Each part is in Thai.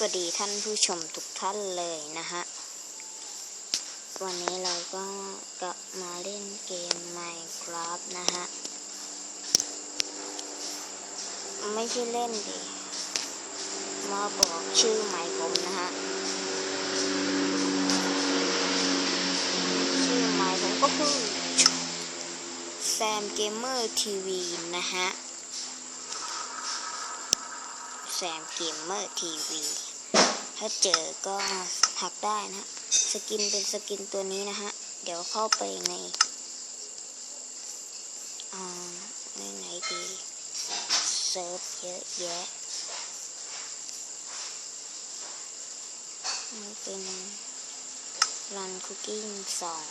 สวัสดีท่านผู้ชมทุกท่านเลยนะฮะ วันนี้เราก็กลับมาเล่นเกม Minecraft นะฮะ ไม่ใช่เล่นดิ มาบอกชื่อใหม่ผมนะฮะ ชื่อใหม่ผมก็คือแซมเกมเมอร์ทีวีนะฮะ แซมเกมเมอร์ทีวีถ้าเจอก็หักได้นะสกินเป็นสกินตัวนี้นะฮะ เดี๋ยวเข้าไปในอ่าในไหนดีเซิร์ฟเยอะแยะนี่เป็นรันคุกกิ้งสอง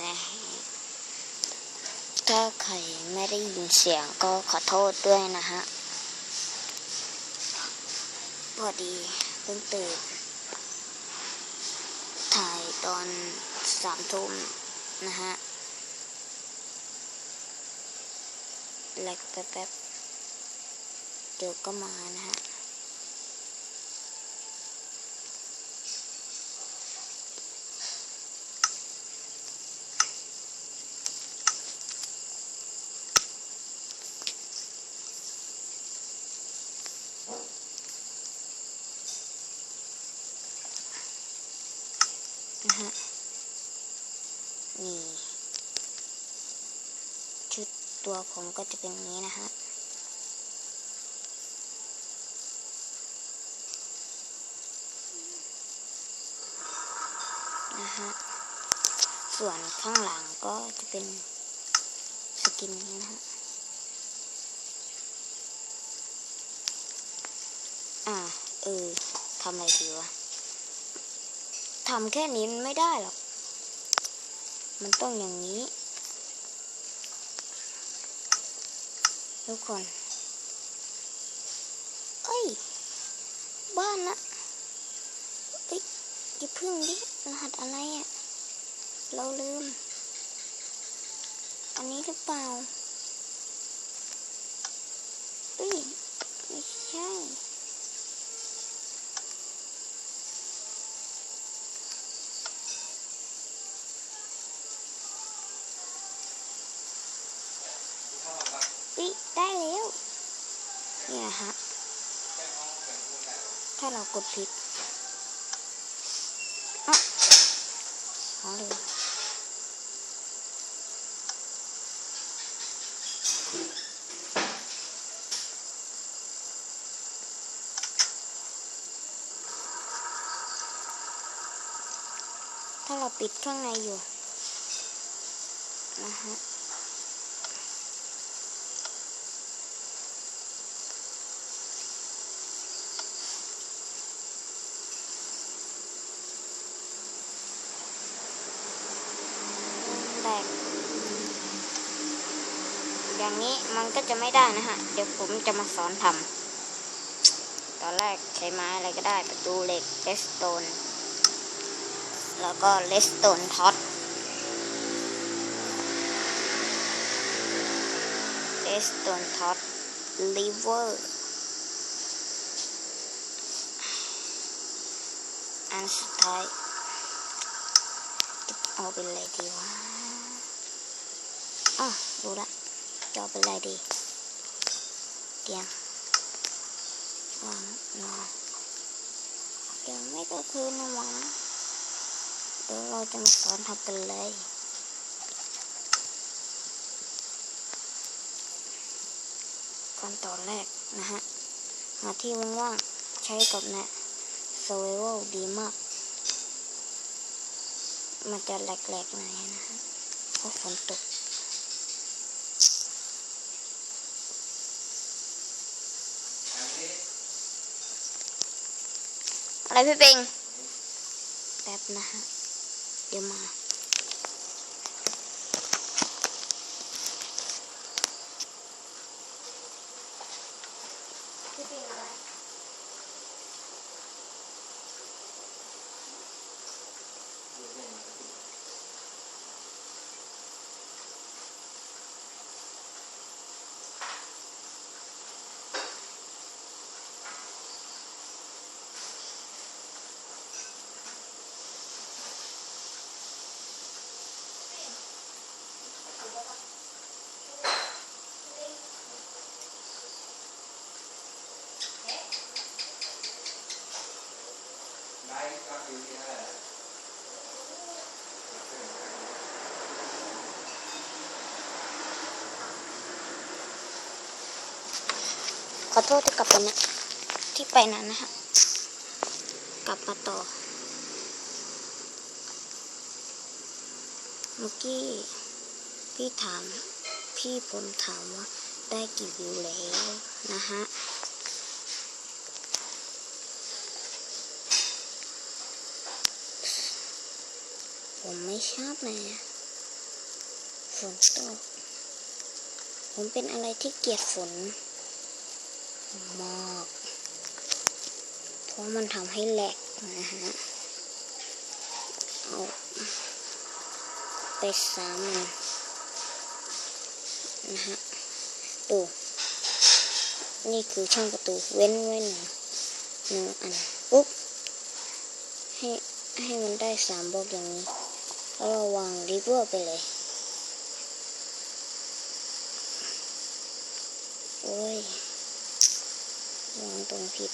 นะฮะถ้าใครไม่ได้ยินเสียงก็ขอโทษด้วยนะฮะ พอดีเพิ่งตื่นถ่ายตอนสามทุ่มนะฮะแลกแป๊บๆเดี๋ยวก็มานะฮะ ฮะ นี่ ชุดตัวผมก็จะเป็นนี้นะฮะ นะฮะ ส่วนข้างหลังก็จะเป็นสกินนี้นะฮะอ่าเออทำอะไรดีวะ ทำแค่นี้มันไม่ได้หรอก มันต้องอย่างนี้ ทุกคน เอ้ย บ้านนะเอ้ยอย่าพึ่งดิ รหัสอะไรอะ่ะ เราลืม อันนี้หรือเปล่าเอ้ย ไม่ใช่ วิได้แล้วเนี่ยฮะ ถ้าเรากดผิดอะเอาเลยถ้าเราปิดข้างในอยู่นะฮะ แตก อย่างนี้มันก็จะไม่ได้นะฮะ เดี๋ยวผมจะมาสอนทำตอนแรกใช้ไม้อะไรก็ได้ประตูเหล็กเลสโตนแล้วก็เลสโตนท็อตเลสโตนท็อตลิเวอร์อันสุดท้ายเอาเป็นอะไรดีวะอ๋อรู้ละ จะเอาเป็นอะไรดี เตียงวางนอนเดี๋ยวไม่ก็คืนนะวะเดี๋ยวเราจะมาสอนทำกันเลยขั้นตอนแรกนะฮะ หาที่ว่างๆใช้กับแนะ survival ดีมาก มันจะแหลกๆหน่อยนะฮะเพราะฝนตก อะไรพี่เปิงแป๊บนะฮะ เดี๋ยวมา อโทษที่กลับไปนะที่ไปนั้นนะฮะกลับมาต่อเมื่อกี้พี่ถาม พี่ผลถามว่าได้กี่วิวแล้วนะฮะผมไม่ชอบนะฝนตก ผมเป็นอะไรที่เกลียดฝน มากเพราะมันทำให้แหลกนะฮะ เอาไปซ้ำมันนะฮะ ดู นี่คือช่องประตูเว้นไว้หนึ่งหนึ่งอัน ปุ๊บ ให้ให้มันได้สามบล็อกอย่างนี้ แล้วเราวางริเวอร์ไปเลยโอ้ย วางตรงผิด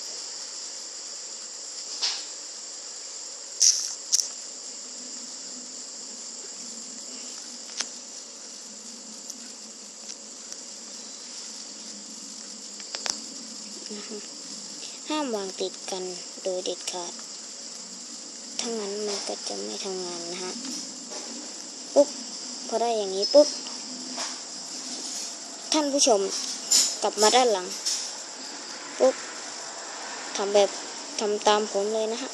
ห้ามวางติดกันโดยเด็ดขาด ถ้างั้นมันก็จะไม่ทำงานนะฮะ ปุ๊บ พอได้อย่างนี้ปุ๊บ ท่านผู้ชมกลับมาด้านหลัง ปุ๊บทำแบบทำตามผมเลยนะฮะ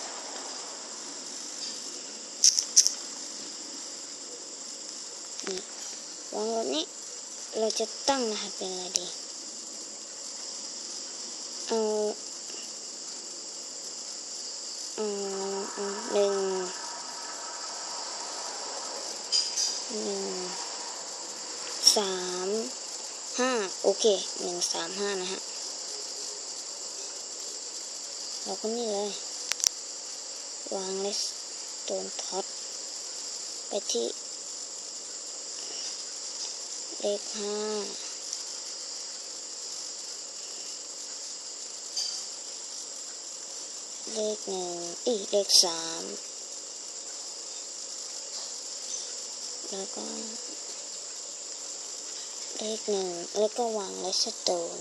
นี่วางแบบนี้ เราจะตั้งรหัสเป็นอะไรดี เอาอืมอืมหนึ่งหนึ่งสามห้าโอเคหนึ่งสามห้านะฮะ เราก็นี่เลย วางเลสโตนท็อตไปที่ เลขห้าเลขหนึ่งอีเลขสามแล้วก็ เลขหนึ่งแล้วก็วางเลสโตน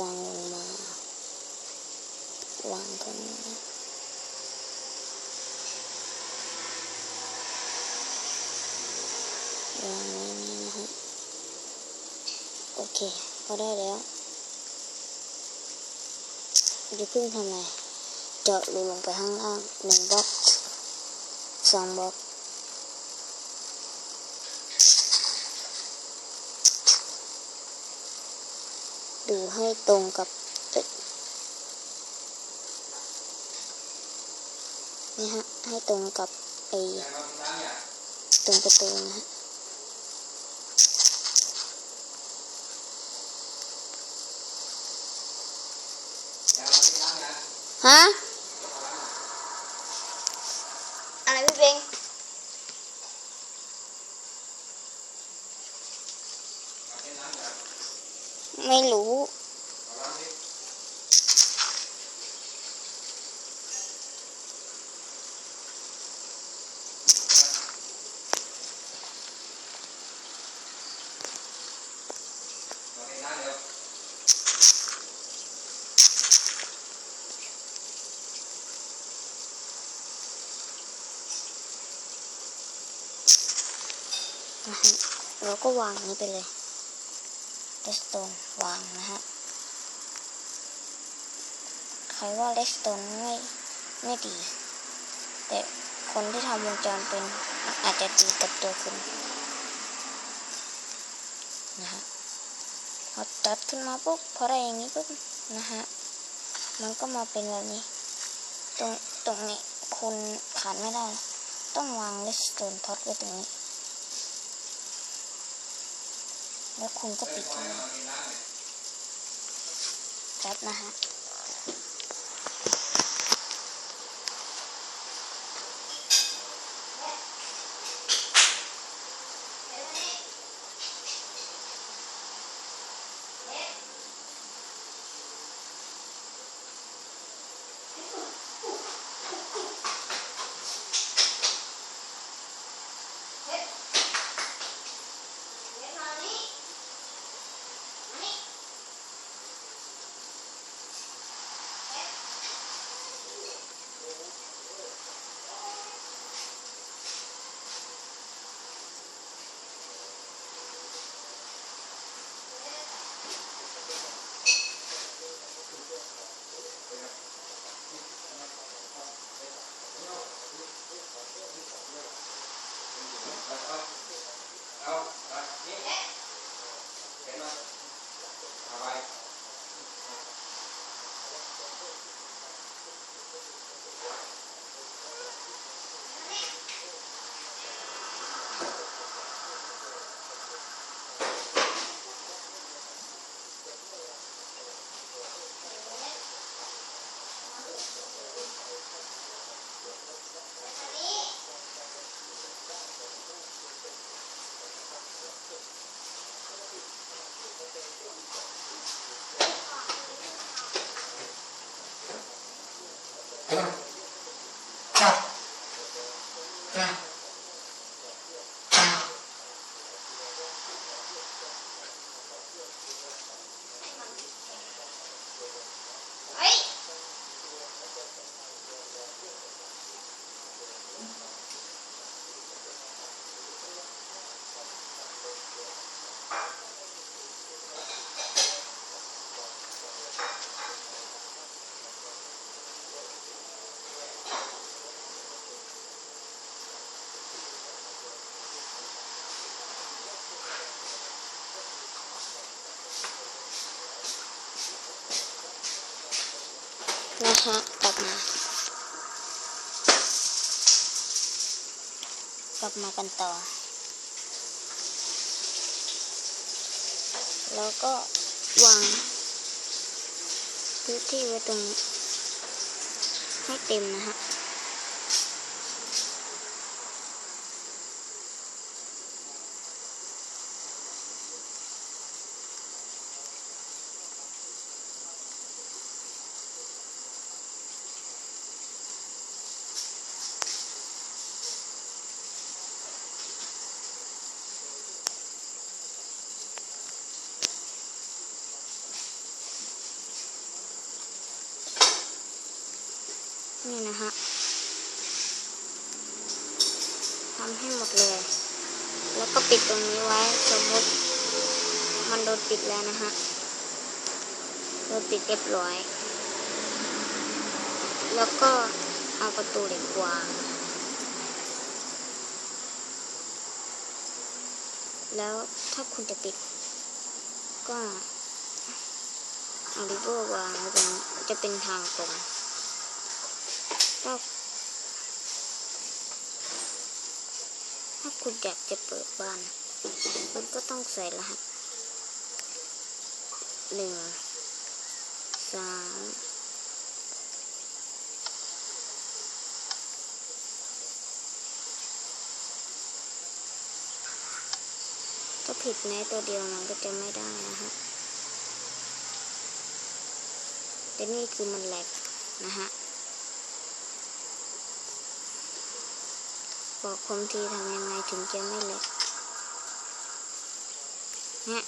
วางลงมา วางกันนะวางไว้นี่นะฮะโอเคพอได้แล้วอย่เพิ่งทำไรเจาะรูลงไปข้างล่างหนึ่งบล็อกสองบล็อกดูให้ตรงกับเอ๊ะ นี่ฮะ ให้ตรงกับไอ้ตรงประตูนะฮะฮะ อะไรพี่เบงไม่รู้ นะฮะ เราก็วางนี้ไปเลยเลสโตนวางนะฮะ ใครว่าเลสโตนไม่ไม่ดี แต่คนที่ทำวงจรเป็นอาจจะดีกับตัวคุณนะฮะพอตัดขึ้นมาปุ๊บพอได้อย่างนี้ปุ๊บนะฮะ มันก็มาเป็นแบบนี้ ตรงตรงนี้คุณขาดไม่ได้ ต้องวางเลสโตนท็อตไว้ตรงนี้ แล้วคุณก็ปิดนแป๊บนะฮะ เฮะกลับมา กลับมากันต่อ แล้วก็วางพื้นที่ไว้ตรงนี้ให้เต็มนะฮะ นี่นะฮะทำให้หมดเลย แล้วก็ปิดตรงนี้ไว้สมมติมันโดนปิดแล้วนะฮะโดนปิดเรียบร้อย แล้วก็เอาประตูเหล็กวาง แล้วถ้าคุณจะปิด ก็เอาลิเวอร์วางไว้ตรงนี้จะเป็นทางตรง ถ้าถ้าคุณอยากจะเปิดบ้าน มันก็ต้องใส่รหัสหนึ่งสามถ้าผิดแม้ตัวเดียวมันก็จะไม่ได้นะฮะแต่นี่คือมันแหลกนะฮะ บอกคมทีทำยังไงถึงจะไม่เล็กเนี่ย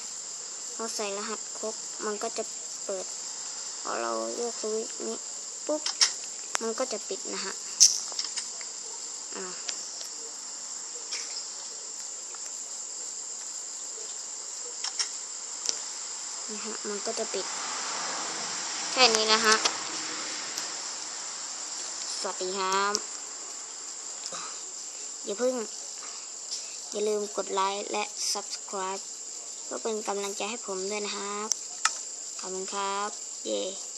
พอใส่รหัสครบมันก็จะเปิดพอเราโยกสวิตช์นี้ปุ๊บ มันก็จะปิดนะฮะอ่านี่ฮะมันก็จะปิด แค่นี้นะฮะ สวัสดีครับ อย่าเพิ่ง อย่าลืมกดไลค์และ subscribe เพื่อเป็นกำลังใจให้ผมด้วยนะครับ ขอบคุณครับ เย้